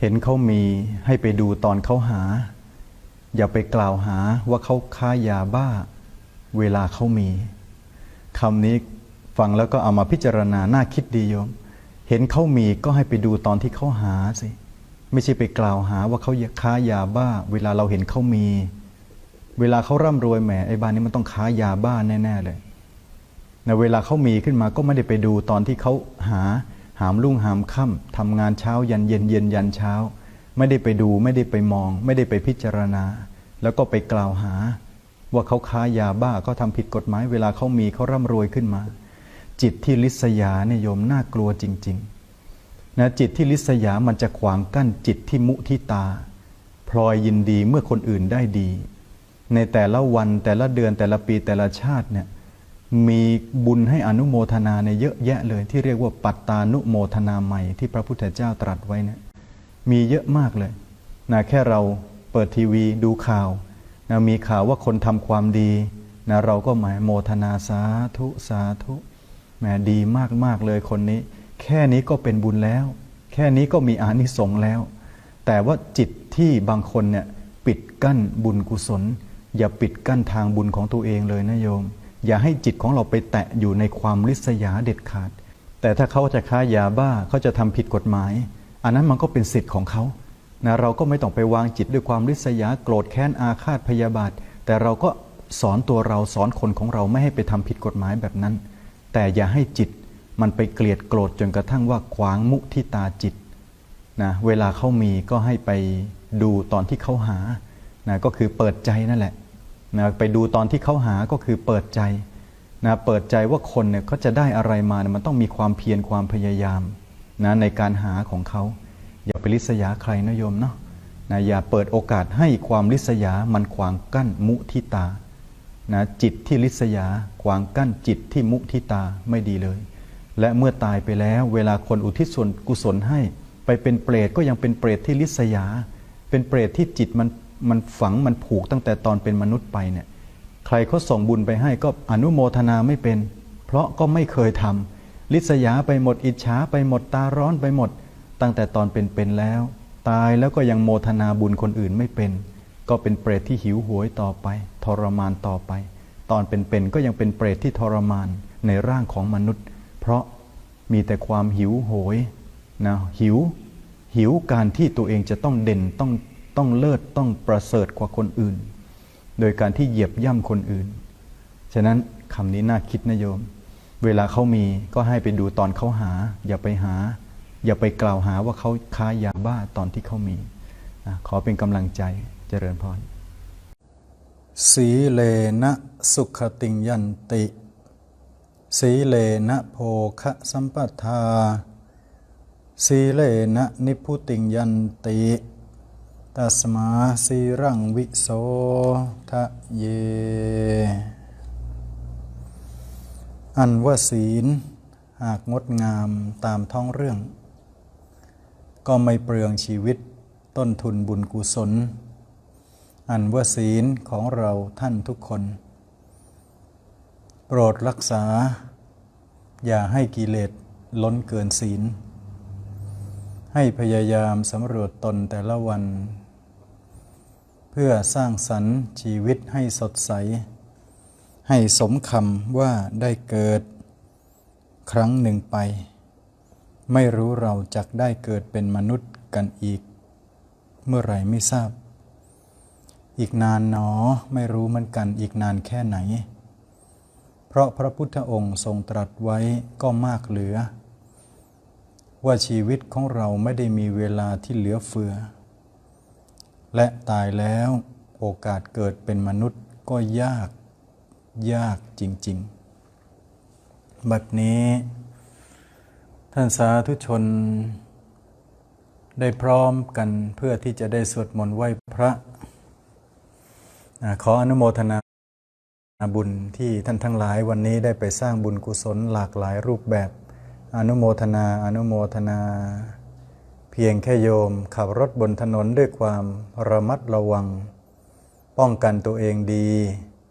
เห็นเขามีให้ไปดูตอนเขาหา อย่าไปกล่าวหาว่าเขาค้ายาบ้า เวลาเขามีคำนี้ฟังแล้วก็เอามาพิจารณาน่าคิดดีโยม เห็นเขามีก็ให้ไปดูตอนที่เขาหาสิไม่ใช่ไปกล่าวหาว่าเขาค้ายาบ้า เวลาเราเห็นเขามี เวลาเขาร่ำรวยแหมไอ้บ้านนี้มันต้องค้ายาบ้าแน่ๆเลยในเวลาเขามีขึ้นมาก็ไม่ได้ไปดูตอนที่เขาหา หามรุ่งหามค่ำทำงานเช้ายันเย็นเย็นยันเช้า ไม่ได้ไปดูไม่ได้ไปมอง ไม่ได้ไปพิจารณา แล้วก็ไปกล่าวหา ว่าเขาค้ายาบ้าเขาทำผิดกฎหมายเวลาเขามีเขาร่ำรวยขึ้นมา จิตที่ลิษยาเนี่ยโยมน่ากลัวจริงๆนะจิตที่ลิษยามันจะขวางกั้นจิตที่มุทิตา พลอยยินดีเมื่อคนอื่นได้ดี ในแต่ละวันแต่ละเดือนแต่ละปีแต่ละชาติเนี่ย มีบุญให้อนุโมทนาในเยอะแยะเลยที่เรียกว่าปัตตานุโมทนาใหม่ที่พระพุทธเจ้าตรัสไว้นี่ยมีเยอะมากเลยนะแค่เราเปิดทีวีดูข่าวนะมีข่าวว่าคนทำความดีนะเราก็หมายโมทนาสาธุสาธุแหมดีมากมากเลยคนนี้ แค่นี้ก็เป็นบุญแล้ว แค่นี้ก็มีอานิสงส์แล้ว แต่ว่าจิตที่บางคนเนี่ยปิดกั้นบุญกุศล อย่าปิดกั้นทางบุญของตัวเองเลยนะโยม อย่าให้จิตของเราไปแตะอยู่ในความริษยาเด็ดขาด แต่ถ้าเขาจะค้ายาบ้าเขาจะทำผิดกฎหมาย อันนั้นมันก็เป็นสิทธิ์ของเขานะเราก็ไม่ต้องไปวางจิตด้วยความริษยาโกรธแค้นอาฆาตพยาบาท แต่เราก็สอนตัวเราสอนคนของเราไม่ให้ไปทำผิดกฎหมายแบบนั้น แต่อย่าให้จิตมันไปเกลียดโกรธจนกระทั่งว่าขวางมุทิตาจิตนะเวลาเขามีก็ให้ไปดูตอนที่เขาหานะก็คือเปิดใจนั่นแหละ นะไปดูตอนที่เขาหาก็คือเปิดใจนะเปิดใจว่าคนเนี่ยเขาจะได้อะไรมาเนี่ยมันต้องมีความเพียรความพยายามนะในการหาของเขา อย่าไปลิษยาใครนะโยมเนาะนะอย่าเปิดโอกาสให้ความลิษยามันขวางกั้นมุทิตานะจิตที่ลิษยาขวางกั้นจิตที่มุทิตาไม่ดีเลย และเมื่อตายไปแล้วเวลาคนอุทิศส่วนกุศลให้ ไปเป็นเปรตก็ยังเป็นเปรตที่ลิษยา เป็นเปรตที่จิตมัน มันฝังมันผูกตั้งแต่ตอนเป็นมนุษย์ไปเนี่ยใครเขาส่งบุญไปให้ก็อนุโมทนาไม่เป็น เพราะก็ไม่เคยทำลิษยาไปหมดอิจฉาไปหมดตาร้อนไปหมด ตั้งแต่ตอนเป็นๆแล้ว ตายแล้วก็ยังโมทนาบุญคนอื่นไม่เป็น ก็เป็นเปรตที่หิวโหวยต่อไป ทรมานต่อไป ตอนเป็นๆก็ยังเป็นเปรตที่ทรมานในร่างของมนุษย์ เพราะมีแต่ความหิวโหยนะหิวหิวการที่ตัวเองจะต้องเด่นต้อง ต้องเลิศต้องประเสริฐกว่าคนอื่น โดยการที่เหยียบย่ำคนอื่น ฉะนั้นคำนี้น่าคิดนะโยม เวลาเขามีก็ให้ไปดูตอนเขาหา อย่าไปหา อย่าไปกล่าวหาว่าเขาค้ายาบ้าตอนที่เขามี ขอเป็นกำลังใจเจริญพรสีเลนะสุขติงยันติ สีเลนะโภคะสัมปทา สีเลนะนิพุติงยันติ ตัสมาสีรังวิโสทะเย อันว่าศีลหากงดงามตามท้องเรื่อง ก็ไม่เปลืองชีวิตต้นทุนบุญกุศล อันว่าศีลของเราท่านทุกคน โปรดรักษา อย่าให้กิเลสล้นเกินศีล ให้พยายามสำรวจตนแต่ละวัน เพื่อสร้างสรรค์ชีวิตให้สดใส ให้สมคำว่าได้เกิด ครั้งหนึ่งไป ไม่รู้เราจักได้เกิดเป็นมนุษย์กันอีก เมื่อไรไม่ทราบ อีกนานหนอไม่รู้มือนกันอีกนานแค่ไหน เพราะพระพุทธองค์ทรงตรัสไว้ก็มากเหลือ ว่าชีวิตของเราไม่ได้มีเวลาที่เหลือเฟือ และตายแล้วโอกาสเกิดเป็นมนุษย์ก็ยากยากจริง ๆ บัดนี้ ท่านสาธุชน ได้พร้อมกันเพื่อที่จะได้สวดมนต์ไหว้พระ ขออนุโมทนาบุญที่ท่านทั้งหลายวันนี้ได้ไปสร้างบุญกุศลหลากหลายรูปแบบ อนุโมทนา อนุโมทนา เพียงแค่โยมขับรถบนถนนด้วยความระมัดระวัง ป้องกันตัวเองดี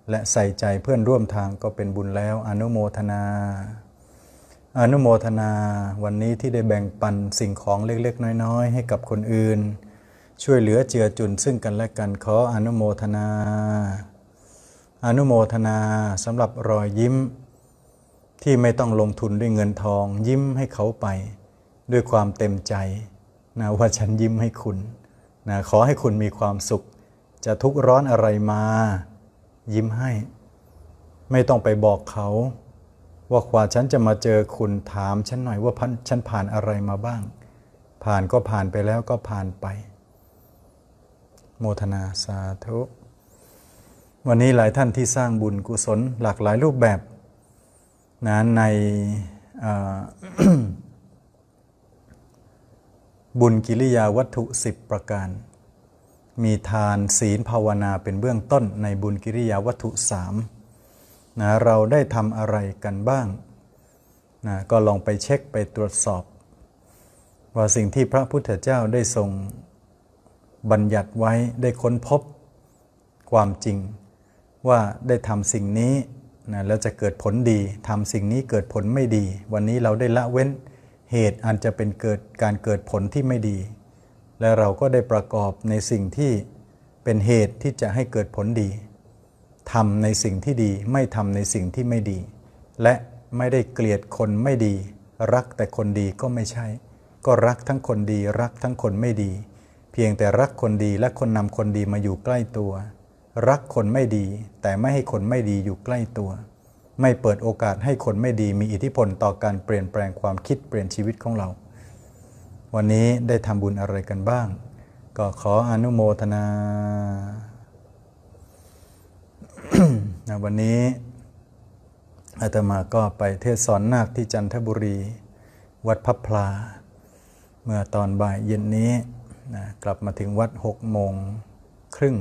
และใส่ใจเพื่อนร่วมทางก็เป็นบุญแล้วอนุโมทนา อนุโมทนาวันนี้ที่ได้แบ่งปันสิ่งของเล็กๆ น้อยๆ ให้กับคนอื่น ช่วยเหลือเจือจุนซึ่งกันและกันขออนุโมทนา อนุโมทนาสำหรับรอยยิ้ม ที่ไม่ต้องลงทุนด้วยเงินทองยิ้มให้เขาไป ด้วยความเต็มใจ นะว่าฉันยิ้มให้คุณนะขอให้คุณมีความสุข จะทุกข์ร้อนอะไรมา ยิ้มให้ ไม่ต้องไปบอกเขา ว่ากว่าฉันจะมาเจอคุณถามฉันหน่อยว่าฉันผ่านอะไรมาบ้าง ผ่านก็ผ่านไปแล้วก็ผ่านไป โมทนาสาธุวันนี้หลายท่านที่สร้างบุญกุศลหลากหลายรูปแบบนะใน บุญกิริยาวัตถุ 10 ประการ มีทานศีลภาวนาเป็นเบื้องต้นในบุญกิริยาวัตถุสามนะเราได้ทำอะไรกันบ้างนะก็ลองไปเช็คไปตรวจสอบ ว่าสิ่งที่พระพุทธเจ้าได้ทรงบัญญัติไว้ได้ค้นพบความจริง ว่าได้ทำสิ่งนี้นะแล้วจะเกิดผลดีทำสิ่งนี้เกิดผลไม่ดี วันนี้เราได้ละเว้น เหตุอันจะเป็นเกิดการเกิดผลที่ไม่ดี และเราก็ได้ประกอบในสิ่งที่เป็นเหตุที่จะให้เกิดผลดีทำในสิ่งที่ดีไม่ทำในสิ่งที่ไม่ดี และไม่ได้เกลียดคนไม่ดี รักแต่คนดีก็ไม่ใช่ ก็รักทั้งคนดีรักทั้งคนไม่ดี เพียงแต่รักคนดีและคนนำคนดีมาอยู่ใกล้ตัว รักคนไม่ดีแต่ไม่ให้คนไม่ดีอยู่ใกล้ตัว ไม่เปิดโอกาสให้คนไม่ดีมีอิทธิพลต่อการเปลี่ยนแปลงความคิดเปลี่ยนชีวิตของเรา วันนี้ได้ทำบุญอะไรกันบ้าง ก็ขออนุโมทนาวันนี้อาตมาก็ไปเทศสอนนาคที่จันทบุรี วัดพับพลา เมื่อตอนบ่ายเย็นนี้นะกลับมาถึงวัดหกโมงครึ่ง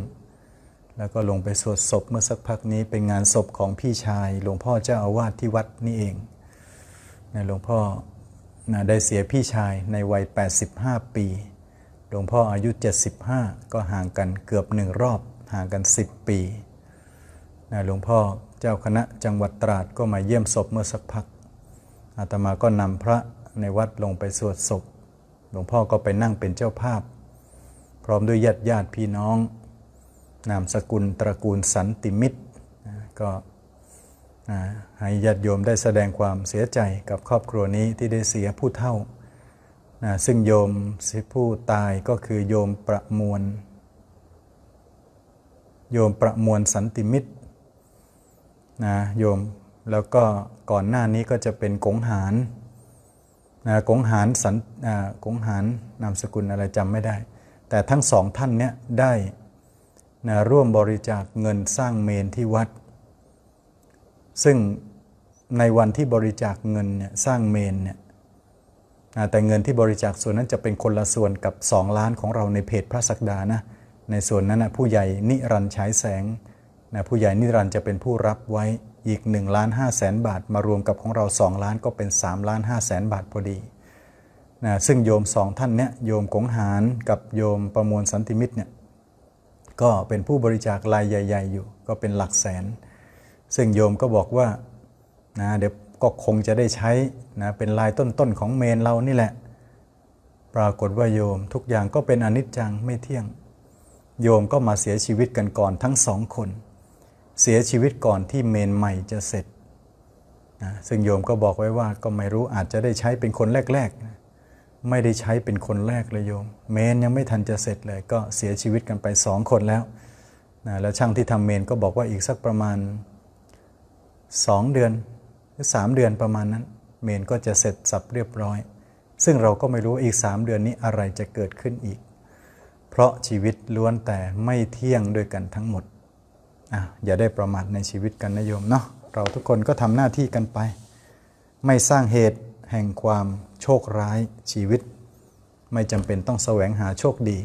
แล้วก็ลงไปสวดศพเมื่อสักพักนี้เป็นงานศพของพี่ชาย หลวงพ่อเจ้าอาวาสที่วัดนี่เองนะหลวงพ่อนะได้เสียพี่ชายในวัย 85 ปี หลวงพ่ออายุ 75 ก็ห่างกันเกือบหนึ่งรอบห่างกัน 10 ปีนะหลวงพ่อเจ้าคณะจังหวัดตราดก็มาเยี่ยมศพเมื่อสักพัก อาตมาก็นำพระในวัดลงไปสวดศพ หลวงพ่อก็ไปนั่งเป็นเจ้าภาพ พร้อมด้วยญาติญาติพี่น้อง นามสกุลตระกูลสันติมิตรก็ให้ญาติโยมได้แสดงความเสียใจกับครอบครัวนี้ที่ได้เสียผู้เท่า ซึ่งโยมผู้ตายก็คือโยมประมวล โยมประมวลสันติมิตรนะโยมแล้วก็ก่อนหน้านี้ก็จะเป็นกงหารนะกงหารสันกงหารนามสกุลอะไรจำไม่ได้ แต่ทั้งสองท่านเนี้ยได้ นะร่วมบริจาคเงินสร้างเมนที่วัด ซึ่งในวันที่บริจาคเงินเนี่ยสร้างเมนเนี่ยนะแต่เงินที่บริจาคส่วนนั้นจะเป็นคนละส่วนกับ 2 ล้านของเราในเพจพระศักดานะในส่วนนั้นนะผู้ใหญ่นิรันดร์ฉายแสงนะผู้ใหญ่นิรันต์จะเป็นผู้รับไว้อีก1ล้าน5แสนบาท มารวมกับของเรา 2 ล้านก็เป็น3ล้าน5แสนบาทพอดีนะซึ่งโยมสองท่านเนี้ยโยมกงหารกับโยมประมวลสันติมิตรเนี่ย ก็เป็นผู้บริจาครายใหญ่ ๆ อยู่ ก็เป็นหลักแสน ซึ่งโยมก็บอกว่านะเดี๋ยวก็คงจะได้ใช้นะเป็นลายต้นๆของเมนเรานี่แหละ ปรากฏว่าโยมทุกอย่างก็เป็นอนิจจังไม่เที่ยง โยมก็มาเสียชีวิตกันก่อนทั้งสองคน เสียชีวิตก่อนที่เมนใหม่จะเสร็จนะซึ่งโยมก็บอกไว้ว่าก็ไม่รู้อาจจะได้ใช้เป็นคนแรกๆนะ ไม่ได้ใช้เป็นคนแรกเลยโยม เมนยังไม่ทันจะเสร็จเลยก็เสียชีวิตกันไปสองคนแล้วนะแล้วช่างที่ทำเมนก็บอกว่าอีกสักประมาณ 2 เดือนหรือ3เดือนประมาณนั้น เมนก็จะเสร็จสับเรียบร้อย ซึ่งเราก็ไม่รู้อีก 3 เดือนนี้อะไรจะเกิดขึ้นอีก เพราะชีวิตล้วนแต่ไม่เที่ยงด้วยกันทั้งหมดอะอย่าได้ประมาทในชีวิตกันนะโยมเนาะเราทุกคนก็ทำหน้าที่กันไป ไม่สร้างเหตุแห่งความ โชคร้ายชีวิต ไม่จำเป็นต้องแสวงหาโชคดี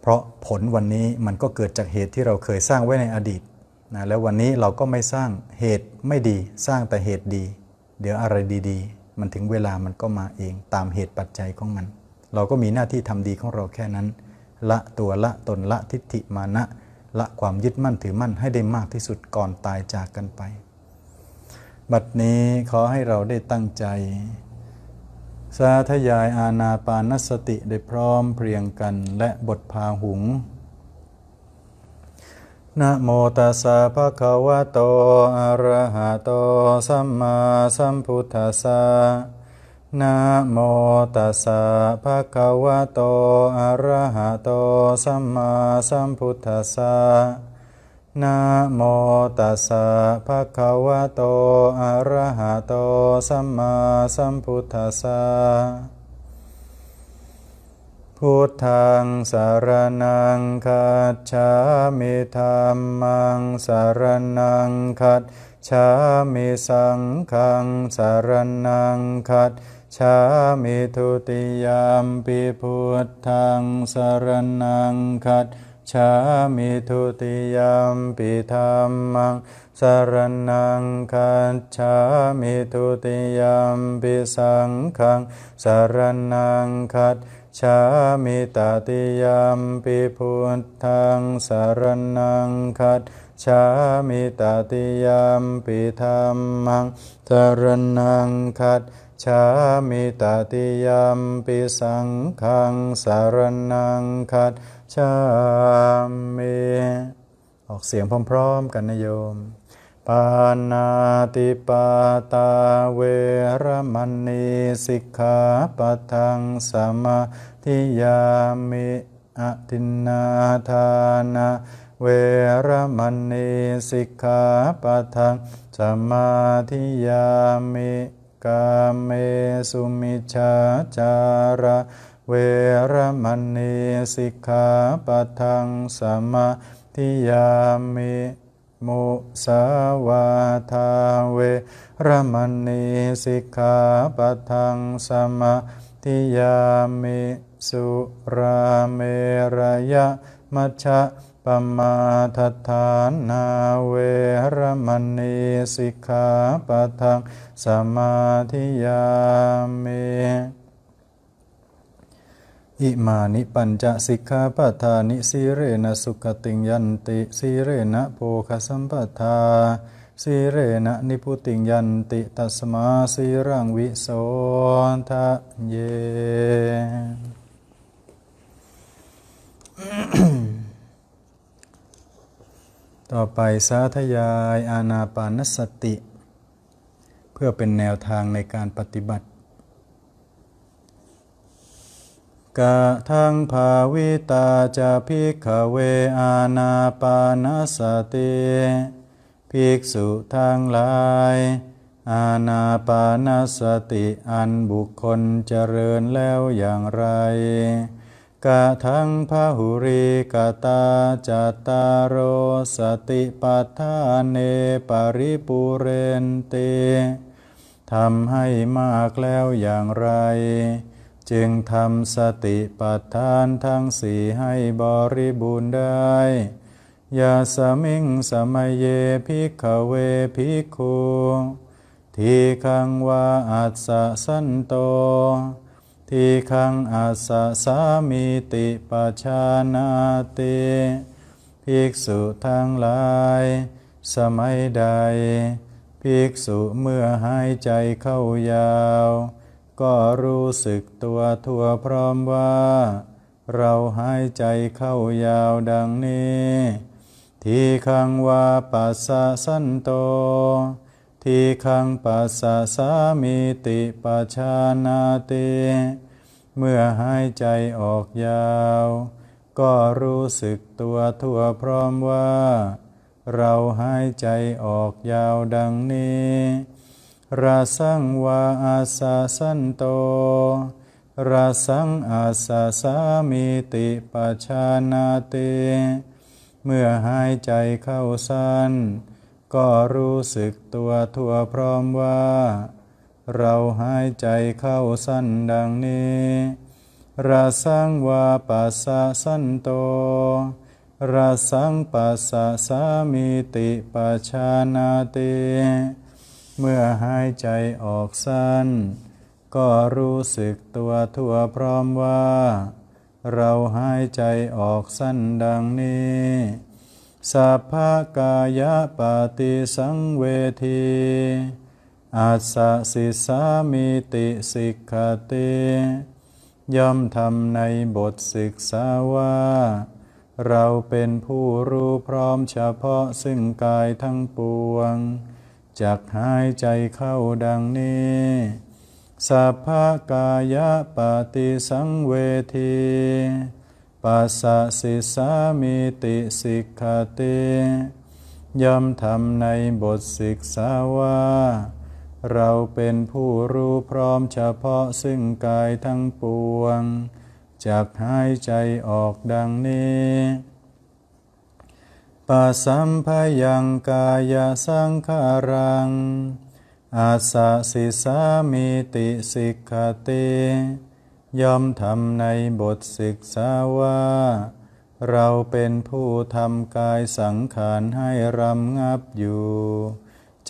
เพราะผลวันนี้มันก็เกิดจากเหตุที่เราเคยสร้างไว้ในอดีตนะแล้ววันนี้เราก็ไม่สร้างเหตุไม่ดี สร้างแต่เหตุดี เดี๋ยวอะไรดีๆ มันถึงเวลามันก็มาเองตามเหตุปัจจัยของมัน เราก็มีหน้าที่ทำดีของเราแค่นั้น ละตัวละตนละทิฏฐิมานะ ละความยึดมั่นถือมั่นให้ได้มากที่สุดก่อนตายจากกันไป บัดนี้ขอให้เราได้ตั้งใจ สาธยายอาณาปานสติได้พร้อมเพรียงกันและบทพาหุงนะโมตัสสะภะคะวะโต อะระหะโต สัมมาสัมพุทธัสสะนะโมตัสสะภะคะวะโต อะระหะโต สัมมาสัมพุทธัสสะ นะโมตัสสะภะคะวะโต อะระหะโต สัมมาสัมพุทธัสสะ พุทธังสารนังคัจฉามิธรรมังสารนังคัจฉามิสังฆังสารนังคัจฉามิทุติยามปิพุทธังสารนังคัจ ฉามิทุติยามปิธรรมังสารนังคัจฉามิทุติยามปิสังฆังสารนังคัจชามิตติยามปิพุทธังสารนังคัดชามิตติยามปิธรรมังสารนังคัดชามิตติยามปิสังฆังสารนังคัด ชามิออกเสียงพร้อมๆกันนะโยมปานาติปาตาเวรมณีสิกขาปะทังสมาธิยามิอตินาทานาเวรมณีสิกขาปะทังสมาธิยามิกาเมสุมิชาจาระ เวรมณีสิกขาปะทังสมาธิยามิมุสาวาทาเวรมณีสิกขาปะทังสมาธิยามิสุราเมรยะมัชฌะปมาทัฏฐานาเวรมณีสิกขาปะทังสมาธิยามิ อิมานิปัญจสิกขาปทานิสีเรนะสุขติงยันติสีเรนะโภคสัมปทาสีเรนะนิพุติงยันติตัสมาสีรังวิโสทะเย ต่อไปสาธยายอาณาปานสติ เพื่อเป็นแนวทางในการปฏิบัติ กะทังภาวิตาจะพิกเวอาณาปานสติภิกษุทั้งหลาย อาณาปานสติอันบุคคลเจริญแล้วอย่างไรกะทังพาหุริกาตาจัตตารโรสติปัฏฐานเนปริปุเรนติทำให้มากแล้วอย่างไร จึงทำสติปัฏฐานทั้งสี่ให้บริบูรณ์ได้ยาสมิงสมัยเยภิกเวภิกขุทีคังวาอัสสะสันโต ทีคังอัสสะสามีติปชานาติภิกษุทั้งหลาย สมัยใด ภิกษุเมื่อหายใจเข้ายาว ก็รู้สึกตัวทั่วพร้อมว่า เราหายใจเข้ายาวดังนี้ ทีคังวาปัสสะสันโต ทีคังปัสสะสามีติปชานาติเมื่อหายใจออกยาว ก็รู้สึกตัวทั่วพร้อมว่า เราหายใจออกยาวดังนี้ ราสังวาอาสาสันโตราสังอาสาสามีติปชานาติเมื่อหายใจเข้าสั้น ก็รู้สึกตัวทั่วพร้อมว่า เราหายใจเข้าสั้นดังนี้ราสังวาปัสสะสันโตราสังปัสสะสามีติปชานาติ เมื่อหายใจออกสั้น ก็รู้สึกตัวทั่วพร้อมว่า เราหายใจออกสั้นดังนี้สัพพกายปฏิสังเวทีอาสะสิสามิติสิกขติย่อมทำในบทศึกษาว่า เราเป็นผู้รู้พร้อมเฉพาะซึ่งกายทั้งปวง จักหายใจเข้าดังนี้สัพพกายปฏิสังเวทีปัสสะสิสามิติสิกขติย่อมทำในบทศึกษาว่า เราเป็นผู้รู้พร้อมเฉพาะซึ่งกายทั้งปวง จากหายใจออกดังนี้ ปัสัมพยังกายสังขารัง อาสะสิสามิติสิกขติยอมทำในบทศึกษาว่า เราเป็นผู้ทำกายสังขารให้รำงับอยู่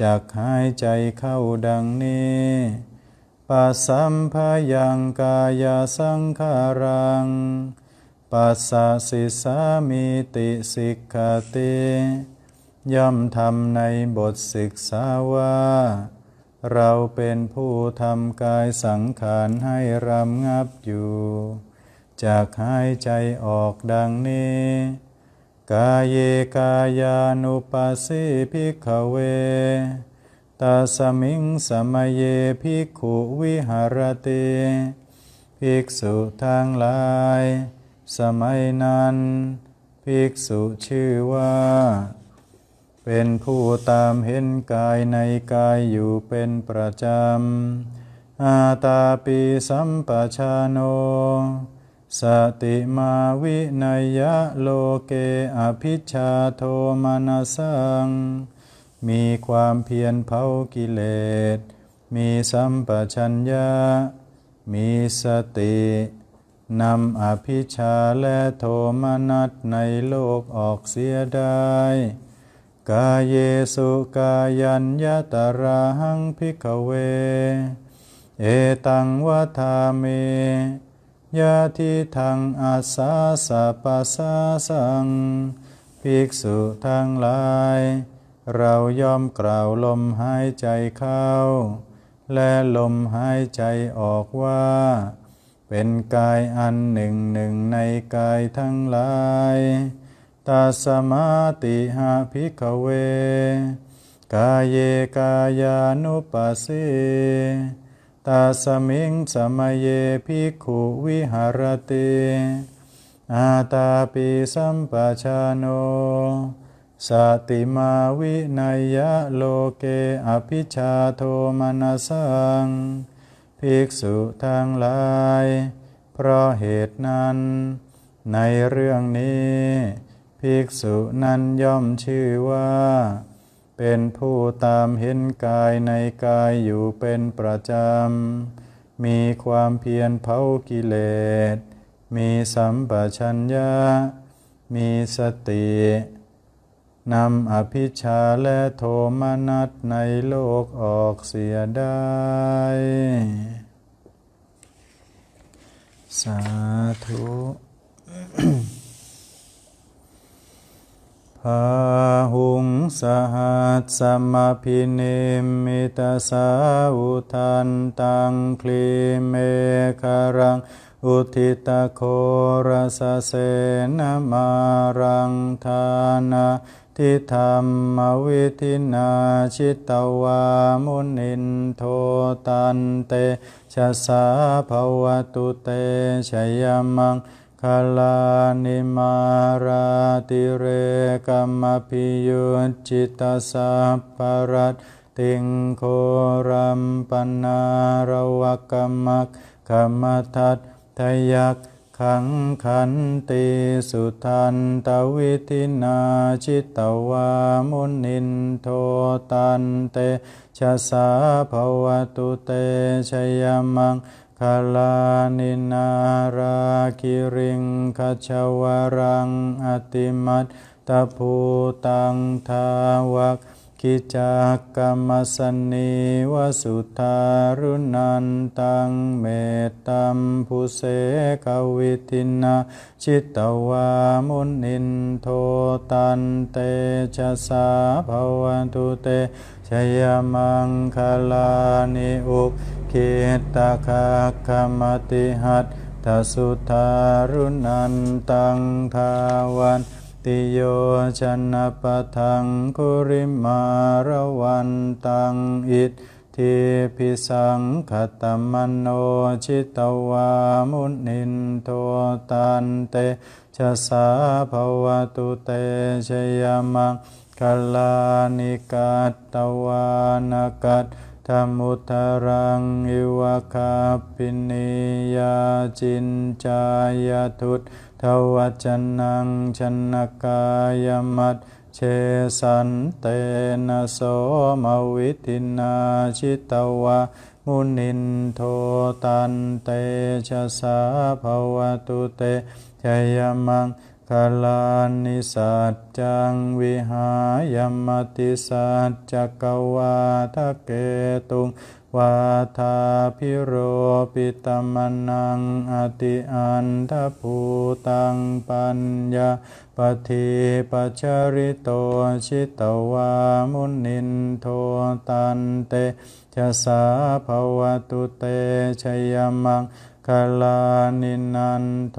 จากหายใจเข้าดังนี้ปัสัมพยังกายสังขารัง ปัสสะสิสามิติสิกขติย่อมทำในบทศึกษาว่า เราเป็นผู้ทำกายสังขารให้รำงับอยู่จากหายใจออกดังนี้ กายเยกายานุปัสสิภิกขเวตาสมิงสมัยเยภิกขุวิหารติ ภิกษุทางหลาย สมัยนั้น ภิกษุชื่อว่า เป็นผู้ตามเห็นกายในกายอยู่เป็นประจำ อาตาปีสัมปชาโน สติมาวินยะโลเกอภิชาโทมานาสัง มีความเพียรเผากิเลส มีสัมปชัญญะ มีสติ นำอภิชาและโทมนัสในโลกออกเสียได้ กาเยสุกายัญญาตาราหังพิกเว เอตังวัฏาเมยาทิทังอาสาสะปัสสาสังภิกษุทั้งหลาย เรายอมกล่าวลมหายใจเข้า และลมหายใจออกว่า เป็นกายอันหนึ่งหนึ่งในกายทั้งหลายตาสมาติหาภิกเว กายเยกายานุปัสสิตาสมิงสมัยเยภิกขุวิหารติอาตาปิสัมปชาโนสติมาวินัยะโลเกอภิชาโทมนาสัง ภิกษุทั้งหลาย เพราะเหตุนั้น ในเรื่องนี้ ภิกษุนั้นย่อมชื่อว่า เป็นผู้ตามเห็นกายในกายอยู่เป็นประจำ มีความเพียรเผากิเลส มีสัมปชัญญะ มีสตินำอภิชาและโทมนัสในโลกออกเสียได้ สาธุพาหุงสหัสสมพินิมิตาสาอุทันตังคลีเมคารัง อุทิตโครสเสนมารังทานา ทิธรรมวิธินาชิตวามุนินโทตันเตชะสาภวตุเตชยมังคาลานิมาราติเรกัมพิยุจิตาสัพปรัตติงโครัมปนารวกัมมักขมทัตทยัก ขังขันติสุทันตวิทินาชิตวามุนินโทตันเตชะสาภวตุเตชยมังคาลานินาราคิริงคชวรังอติมัตตภูตังทาวัก กิจักกรรมสนีวสุทารุนันตังเมตตัมพุเสกวิตินาชิตตวามุนินโทตันเตชะสาภวันตุเตชยมังคลานิอุกขิตาคาคมติหัตทสุทารุนันตังทาวัน ติโยชนะปะทังคุริมารวันตังอิทธิพิสังขตมโนชิตวามุนินโทตันเตชะสาภวตุเตชยมังคลานิกัตตวานกัต ธรรมุตรังอิวะคาปินิยาจินจายทุตทวัจนังชนกายมัตเชสันเตนะโสมวิตินาชิตวะมุนินโทตันเตชะสาภวตุเตชยมัง คลานิสัจจังวิหายมติสัจจกวาทะเกตุงวาทาพิโรปิตมนังอติอันทภูตังปัญญาปฏิปัจจริโตชิตวามุนินโทตันเตชะสาภวตุเตชยมังคลานินันโท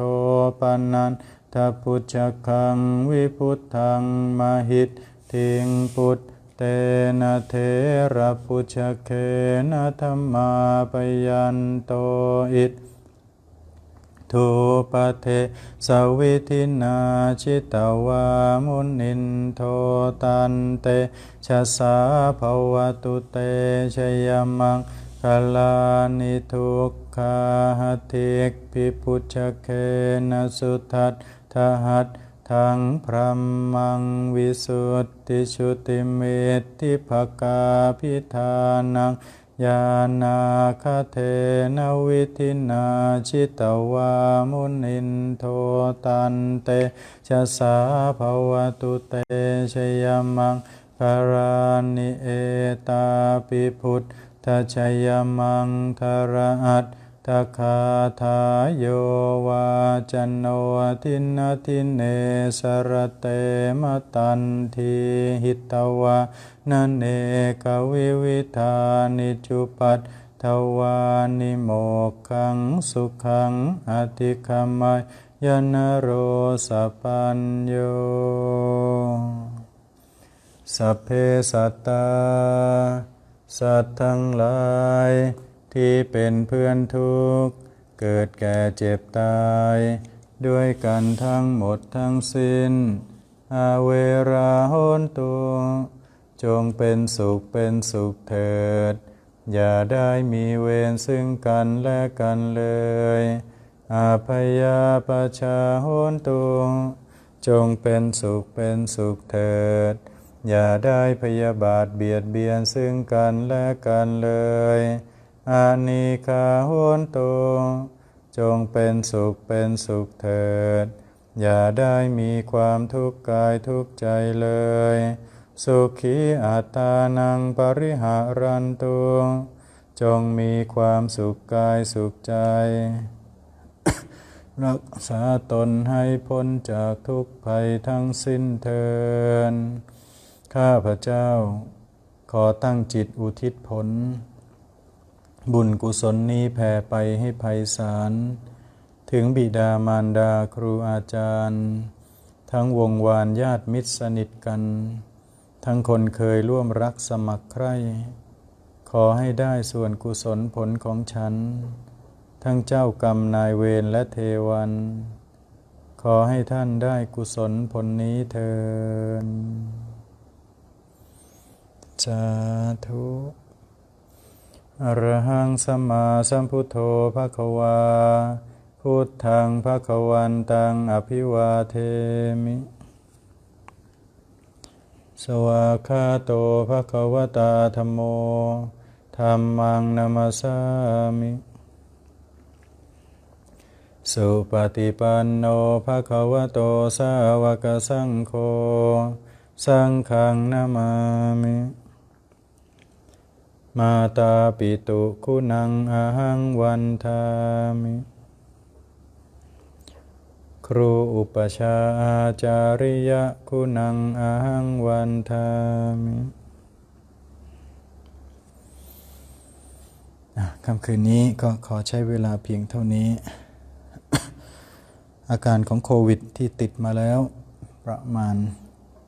ปนัน ทพุชคังวิพุทธังมหิตทิงพุทธเตนะเทระพุชเคนะธรรมาปยันโตอิททุปเทสวิทินาชิตวามุนินโทตันเตชะสาภวตุเตชยมังคลานิทุกขาติกพิพุชเคนะสุทัต ทหัตทังพรหมังวิสุทธิชุติเมตติภกาพิธานังยานาคเทนวิทินาชิตวามุนินโทตันเตชะสาภวตุเตชยมังคารานิเอตาปิพุทธชยมังคาราอัต ตคาทาโยวาจันโนทินทินเนสรเตมตันทีหิตวานันเอกวิวิธานิจุปัตทวานิโมกขังสุขังอติคมายยนโรสปัญโยสัพเพสัตตาสัตว์ทั้งหลาย ที่เป็นเพื่อนทุกข์ เกิดแก่เจ็บตาย ด้วยกันทั้งหมดทั้งสิ้น อาเวราโหนตุจงเป็นสุขเป็นสุขเถิด อย่าได้มีเวรซึ่งกันและกันเลย อาพยาปชาโหนตุจงเป็นสุขเป็นสุขเถิด อย่าได้พยาบาทเบียดเบียนซึ่งกันและกันเลย อานิคาโหนตุจงเป็นสุขเป็นสุขเถิด อย่าได้มีความทุกข์กายทุกข์ใจเลย สุขีอัตานังปริหารันตุจงมีความสุขกายสุขใจ รักษาตนให้พ้นจากทุกภัยทั้งสิ้นเทินข้าพระเจ้า ขอตั้งจิตอุทิศผล บุญกุศลนี้แผ่ไปให้ภัยสาร ถึงบิดามารดาครูอาจารย์ ทั้งวงวานญาติมิตรสนิทกัน ทั้งคนเคยร่วมรักสมัครใคร่ ขอให้ได้ส่วนกุศลผลของฉัน ทั้งเจ้ากรรมนายเวรและเทวัน ขอให้ท่านได้กุศลผลนี้เทินสาธุ อรหังสัมมาสัมพุทโธภะคะวา พุทธังภะคะวันตังอภิวาเทมิ สวาคาโตภะคะวตาธรรมโมธัมมังนามาสามิ สุปฏิปันโนภะคะวโตสาวกสังโฆ สังฆังนามามิ มาตาปิตุคุณังอาหังวันทามิ ครูอุปชาอาจาริยะคุณังอาหังวันทามิค่ำคืนนี้ก็ขอใช้เวลาเพียงเท่านี้ อาการของโควิดที่ติดมาแล้วประมาณ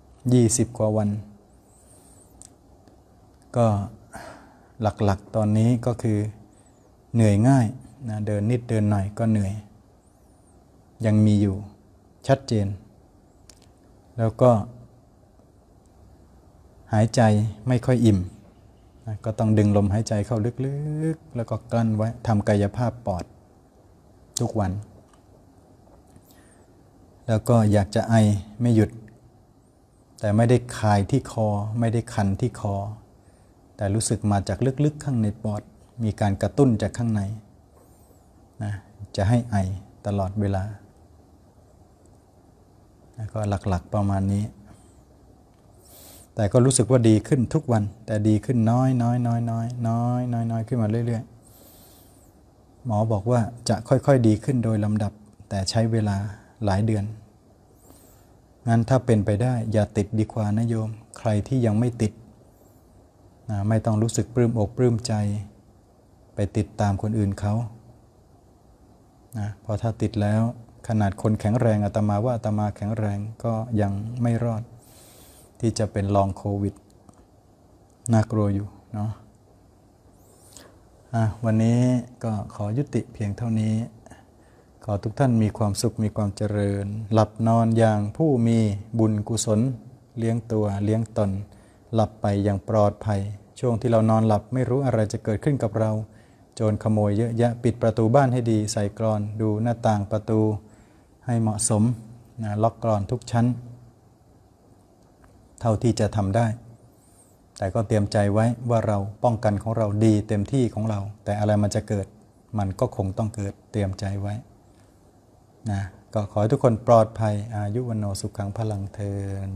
20 กว่าวัน ก็ หลักๆ ตอนนี้ก็คือเหนื่อยง่ายนะเดินนิดเดินหน่อยก็เหนื่อย ยังมีอยู่ชัดเจน แล้วก็ หายใจไม่ค่อยอิ่มนะก็ต้องดึงลมหายใจเข้าลึกๆ แล้วก็กลั้นไว้ทำกายภาพปอดทุกวัน แล้วก็อยากจะไอไม่หยุด แต่ไม่ได้คายที่คอ ไม่ได้คันที่คอ แต่รู้สึกมาจากลึกๆข้างในปอด มีการกระตุ้นจากข้างในนะจะให้ไอตลอดเวลานะก็หลักๆประมาณนี้ แต่ก็รู้สึกว่าดีขึ้นทุกวัน แต่ดีขึ้นน้อยน้อยน้อยน้อยน้อยน้อยน้อยขึ้นมาเรื่อยๆ หมอบอกว่าจะค่อยๆดีขึ้นโดยลำดับ แต่ใช้เวลาหลายเดือน งั้นถ้าเป็นไปได้อย่าติดดีกว่านะโยม ใครที่ยังไม่ติด นะไม่ต้องรู้สึกปลื้มอกปลื้มใจ ไปติดตามคนอื่นเขานะเพราะถ้าติดแล้วขนาดคนแข็งแรงอาตมาว่าอาตมาแข็งแรงก็ยังไม่รอด ที่จะเป็นลองโควิดน่ากลัวอยู่เนาะะวันนี้ก็ขอยุติเพียงเท่านี้ ขอทุกท่านมีความสุขมีความเจริญ หลับนอนอย่างผู้มีบุญกุศล เลี้ยงตัวเลี้ยงตน หลับไปอย่างปลอดภัย ช่วงที่เรานอนหลับไม่รู้อะไรจะเกิดขึ้นกับเรา โจรขโมยเยอะแยะปิดประตูบ้านให้ดี ใส่กรอน ดูหน้าต่างประตูให้เหมาะสมนะล็อกกรอนทุกชั้น เท่าที่จะทำได้ แต่ก็เตรียมใจไว้ว่าเราป้องกันของเราดีเต็มที่ของเรา แต่อะไรมันจะเกิด มันก็คงต้องเกิดเตรียมใจไว้นะก็ขอให้ทุกคนปลอดภัยอายุวันโนสุขังพลังเทิน